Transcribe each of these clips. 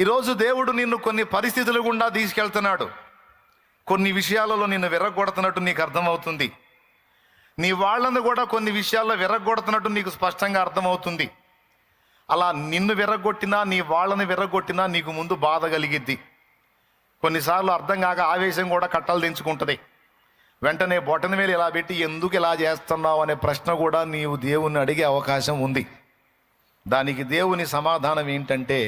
ఈరోజు దేవుడు నిన్ను కొన్ని పరిస్థితులు గుండా తీసుకెళ్తున్నాడు. కొన్ని విషయాలలో నిన్ను విరగొడుతున్నట్టు నీకు అర్థమవుతుంది. నీ వాళ్ళను కూడా కొన్ని విషయాల్లో విరగొడుతున్నట్టు నీకు స్పష్టంగా అర్థమవుతుంది. అలా నిన్ను విరగొట్టినా నీ వాళ్ళని విరగొట్టినా నీకు ముందు బాధ కలిగిద్ది. కొన్నిసార్లు అర్థం కాక ఆవేశం కూడా కట్టలు దించుకుంటుంది వెంటనే బొటన వేలు ఇలా పెట్టి ఎందుకు ఇలా చేస్తున్నావు అనే ప్రశ్న కూడా నీవు దేవుణ్ణి అడిగే అవకాశం ఉంది. దానికి దేవుని సమాధానం ఏంటంటే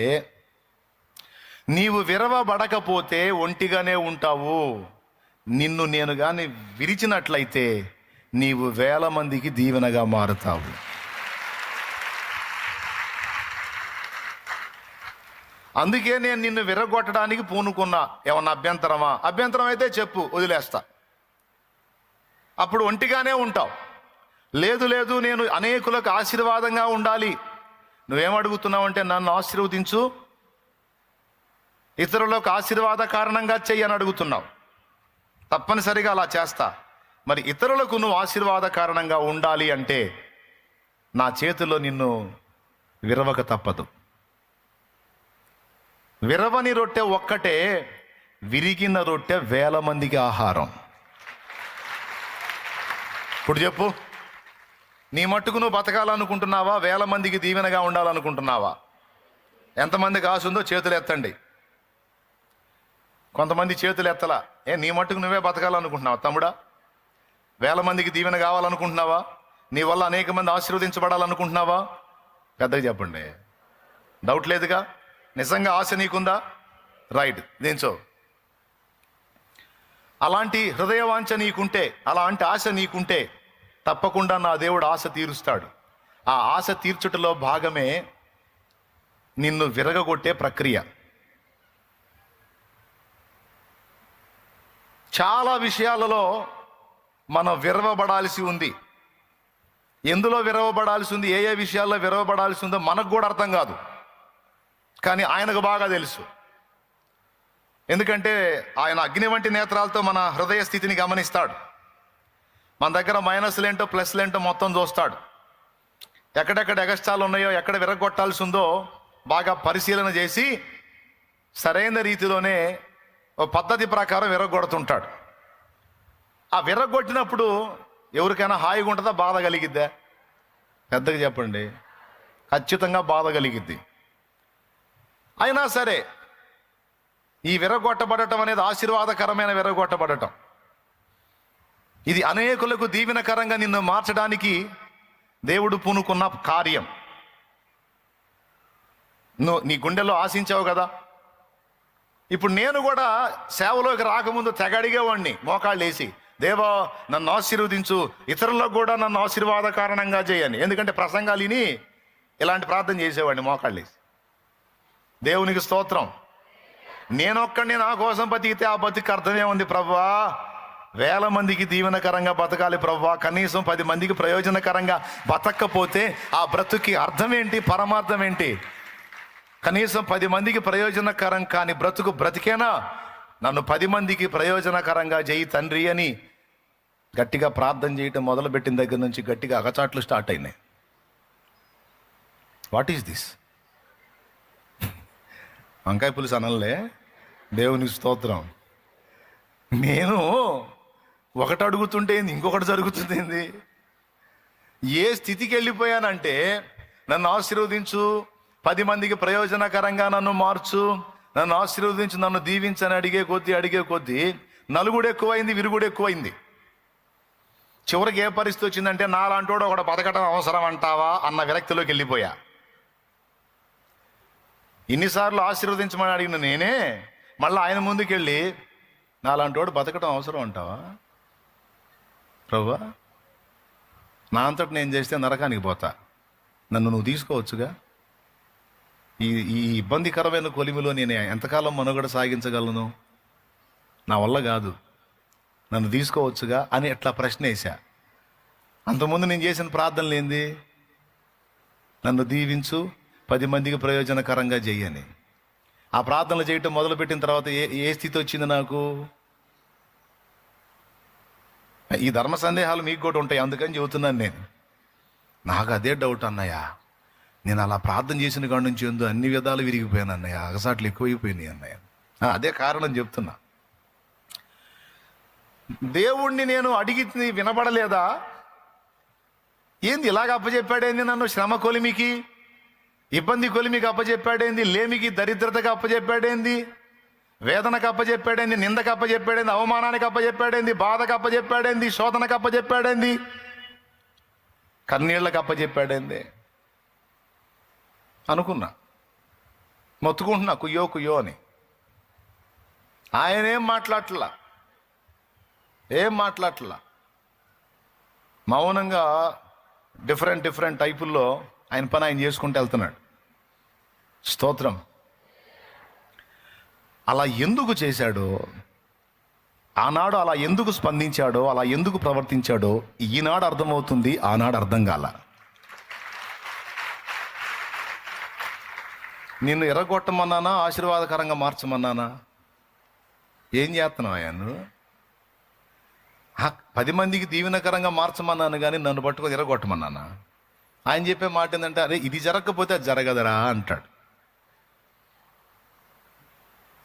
నీవు విరవబడకపోతే ఒంటిగానే ఉంటావు. నిన్ను నేను కానీ విరిచినట్లయితే నీవు వేల మందికి దీవెనగా మారుతావు. అందుకే నేను నిన్ను విరగొట్టడానికి పూనుకున్నా. ఏమన్నా అభ్యంతరమా? అభ్యంతరం అయితే చెప్పు వదిలేస్తా. అప్పుడు ఒంటిగానే ఉంటావు. లేదు లేదు నేను అనేకులకు ఆశీర్వాదంగా ఉండాలి. నువ్వేమడుగుతున్నావు అంటే నన్ను ఆశీర్వదించు. ఇతరులకు ఆశీర్వాద కారణంగా చెయ్యని అడుగుతున్నావు. తప్పనిసరిగా అలా చేస్తా. మరి ఇతరులకు నువ్వు ఆశీర్వాద కారణంగా ఉండాలి అంటే నా చేతిలో నిన్ను విరవక తప్పదు. విరవని రొట్టె ఒక్కటే విరిగిన రొట్టె వేల మందికి ఆహారం. ఇప్పుడు చెప్పు నీ మట్టుకు నువ్వు బతకాలనుకుంటున్నావా? వేల మందికి దీవెనగా ఉండాలనుకుంటున్నావా? ఎంతమందికి ఆశ ఉందో చేతులు ఎత్తండి. కొంతమంది చేతులు ఎత్తలా. ఏ నీ మట్టుకు నువ్వే బతకాలనుకుంటున్నావా తమ్ముడా? వేల మందికి దీవెన కావాలనుకుంటున్నావా? నీ వల్ల అనేక మంది ఆశీర్వదించబడాలనుకుంటున్నావా? పెద్దగా చెప్పండి. డౌట్ లేదుగా? నిజంగా ఆశ నీకుందా? రైట్ దించో. అలాంటి హృదయవాంఛ నీకుంటే అలాంటి ఆశ నీకుంటే తప్పకుండా నా దేవుడు ఆశ తీరుస్తాడు. ఆ ఆశ తీర్చుటలో భాగమే నిన్ను విరగగొట్టే ప్రక్రియ. చాలా విషయాలలో మనం విరవబడాల్సి ఉంది. ఎందులో విరవబడాల్సి ఉంది ఏ ఏ విషయాల్లో విరవబడాల్సి ఉందో మనకు కూడా అర్థం కాదు. కానీ ఆయనకు బాగా తెలుసు. ఎందుకంటే ఆయన అగ్ని వంటి నేత్రాలతో మన హృదయ స్థితిని గమనిస్తాడు. మన దగ్గర మైనస్లు ఏంటో ప్లస్లు ఏంటో మొత్తం చూస్తాడు. ఎక్కడెక్కడ ఎగస్టాలు ఉన్నాయో ఎక్కడ విరగొట్టాల్సి ఉందో బాగా పరిశీలన చేసి సరైన రీతిలోనే పద్ధతి ప్రకారం విరగొడుతుంటాడు ఆ విరగొట్టినప్పుడు ఎవరికైనా హాయిగా ఉంటుందా? బాధ కలిగిద్దా? పెద్దగా చెప్పండి. ఖచ్చితంగా బాధ కలిగిద్ది. అయినా సరే ఈ విరగొట్టబడటం అనేది ఆశీర్వాదకరమైన విరగొట్టబడటం ఇది అనేకులకు దీవెనకరంగా నిన్ను మార్చడానికి దేవుడు పూనుకున్న కార్యం. నువ్వు నీ గుండెల్లో ఆశించావు కదా? ఇప్పుడు నేను కూడా సేవలోకి రాకముందు తెగ అడిగేవాడిని మోకాళ్ళు వేసి దేవా నన్ను ఆశీర్వదించు ఇతరులకు కూడా నన్ను ఆశీర్వాద కారణంగా చేయని. ఎందుకంటే ప్రసంగాలు విని ఇలాంటి ప్రార్థన చేసేవాడిని మోకాళ్ళు వేసి. దేవునికి స్తోత్రం. నేనొక్కడిని నా కోసం బతికితే ఆ బతికి అర్థమే ఉంది ప్రభా వేల మందికి దీవెనకరంగా బతకాలి ప్రవ్వా. కనీసం పది మందికి ప్రయోజనకరంగా బతకపోతే ఆ బ్రతుకి అర్థం ఏంటి పరమార్థం ఏంటి కనీసం పది మందికి ప్రయోజనకరం కాని బ్రతుకు బ్రతికేనా? నన్ను పది మందికి ప్రయోజనకరంగా చేయి తండ్రి అని గట్టిగా ప్రార్థన చేయటం మొదలుపెట్టిన దగ్గర నుంచి గట్టిగా అగచాట్లు స్టార్ట్ అయినాయి. వాట్ ఈస్ దిస్ వంకాయ పులుసు అనలే. దేవునికి స్తోత్రం. నేను ఒకటి అడుగుతుంటే ఇంకొకటి జరుగుతుంది ఏ స్థితికి వెళ్ళిపోయానంటే నన్ను ఆశీర్వదించు పది మందికి ప్రయోజనకరంగా నన్ను మార్చు నన్ను ఆశీర్వదించి నన్ను దీవించని అడిగే కొద్దీ అడిగే కొద్దీ నలుగుడు ఎక్కువైంది విరుగుడు ఎక్కువైంది. చివరికి ఏ పరిస్థితి వచ్చిందంటే నాలాంటోడు ఒకడు బతకడం అవసరం అంటావా అన్న విరక్తిలోకి వెళ్ళిపోయా. ఇన్నిసార్లు ఆశీర్వదించమని అడిగిన నేనే మళ్ళీ ఆయన ముందుకెళ్ళి నాలాంటోడు బతకడం అవసరం అంటావా? ప్రభా నా అంతటి నేను చేస్తే నరకానికి పోతా. నన్ను నువ్వు తీసుకోవచ్చుగా? ఈ ఈ ఇబ్బందికరమైన కొలిమిలో నేను ఎంతకాలం మనుగడ సాగించగలను? నా వల్ల కాదు. నన్ను తీసుకోవచ్చుగా అని ఎట్లా ప్రశ్న వేశా? అంతకుముందు నేను చేసిన ప్రార్థనలు ఏంది? నన్ను దీవించు పది మందికి ప్రయోజనకరంగా చెయ్యని ఆ ప్రార్థనలు చేయటం మొదలుపెట్టిన తర్వాత ఏ ఏ స్థితి వచ్చింది నాకు? ఈ ధర్మ సందేహాలు మీకు కూడా ఉంటాయి అందుకని చెబుతున్నాను నేను. నాకు అదే డౌట్ అన్నయ్యా. నేను అలా ప్రార్థన చేసిన కాడి నుంచి ఎందు అన్ని విధాలు విరిగిపోయాను అన్నయ్య. అగసాట్లు ఎక్కువైపోయినాయి అన్నయ్య. అదే కారణం చెప్తున్నా. దేవుణ్ణి నేను అడిగి వినబడలేదా? ఏంది ఇలాగ అప్పచెప్పాడేంది నన్ను? శ్రమ కొలిమికి? ఇబ్బంది కొలిమికి అప్పచెప్పాడేంది లేమికి? దరిద్రతకు అప్పచెప్పాడేంది వేదనకు అప్పచెప్పాడేంది నిందకు అప్పచెప్పాడేంది అవమానానికి అప్పచెప్పాడేంది బాధకు అప్పచెప్పాడేంది శోధనకు అప్పచెప్పాడేంది కన్నీళ్ళకు అప్పచెప్పాడేంది అనుకున్నా. మొత్తుకుంటున్నా కుయ్యో కుయ్యో అని. ఆయన ఏం మాట్లాడట్లా? ఏం మాట్లాడట్లా? మౌనంగా డిఫరెంట్ డిఫరెంట్ టైపుల్లో ఆయన పని ఆయన చేసుకుంటూ వెళ్తున్నాడు. స్తోత్రం. అలా ఎందుకు చేశాడో ఆనాడు అలా ఎందుకు స్పందించాడో అలా ఎందుకు ప్రవర్తించాడో ఈనాడు అర్థమవుతుంది ఆనాడు అర్థం కాల. నిన్ను ఎర్రగొట్టమన్నానా ఆశీర్వాదకరంగా మార్చమన్నానా? ఏం చేస్తున్నావు ఆయన నువ్వు? పది మందికి దీవెనకరంగా మార్చమన్నాను కానీ నన్ను పట్టుకొని ఎరగొట్టమన్నానా ఆయన చెప్పే మాట ఏంటంటే అరే ఇది జరగకపోతే అది జరగదరా అంటాడు.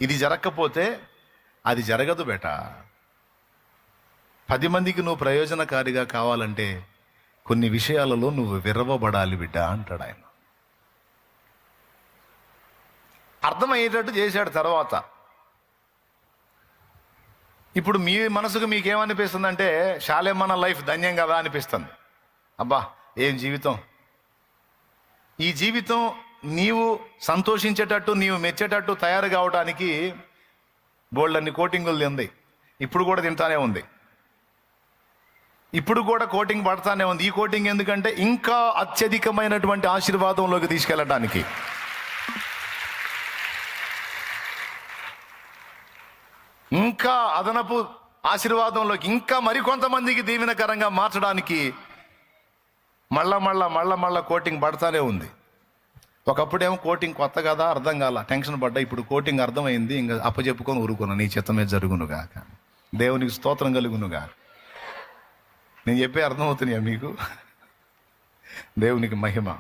ఇది జరగకపోతే అది జరగదు బేట. పది మందికి నువ్వు ప్రయోజనకారిగా కావాలంటే కొన్ని విషయాలలో నువ్వు విరవబడాలి బిడ్డ అంటాడు ఆయన. అర్థమయ్యేటట్టు చేశాడు తర్వాత. ఇప్పుడు మీ మనసుకు మీకేమనిపిస్తుంది అంటే శాలేమన్న లైఫ్ ధన్యం కదా అనిపిస్తుంది. అబ్బా ఏం జీవితం? ఈ జీవితం నీవు సంతోషించేటట్టు నీవు మెచ్చేటట్టు తయారు కావడానికి బోల్డన్ని కోటింగులు తింది ఇప్పుడు కూడా తింటానే ఉంది. ఇప్పుడు కూడా కోటింగ్ పడతానే ఉంది. ఈ కోటింగ్ ఎందుకంటే ఇంకా అత్యధికమైనటువంటి ఆశీర్వాదంలోకి తీసుకెళ్ళడానికి ఇంకా అదనపు ఆశీర్వాదంలోకి ఇంకా మరికొంతమందికి దీవెనకరంగా మార్చడానికి మళ్ళా మళ్ళా మళ్ళా మళ్ళా కోటింగ్ పడతానే ఉంది. ఒకప్పుడేమో కోటింగ్ కొత్త కదా అర్థం కాల టెన్షన్ పడ్డా ఇప్పుడు కోటింగ్ అర్థమైంది ఇంకా అప్పచెప్పుకొని ఊరుకున్నా నీ చిత్తమే జరుగునుగాక. దేవునికి స్తోత్రం కలుగునుగా నేను చెప్పే అర్థమవుతున్నాయా మీకు? దేవునికి మహిమ.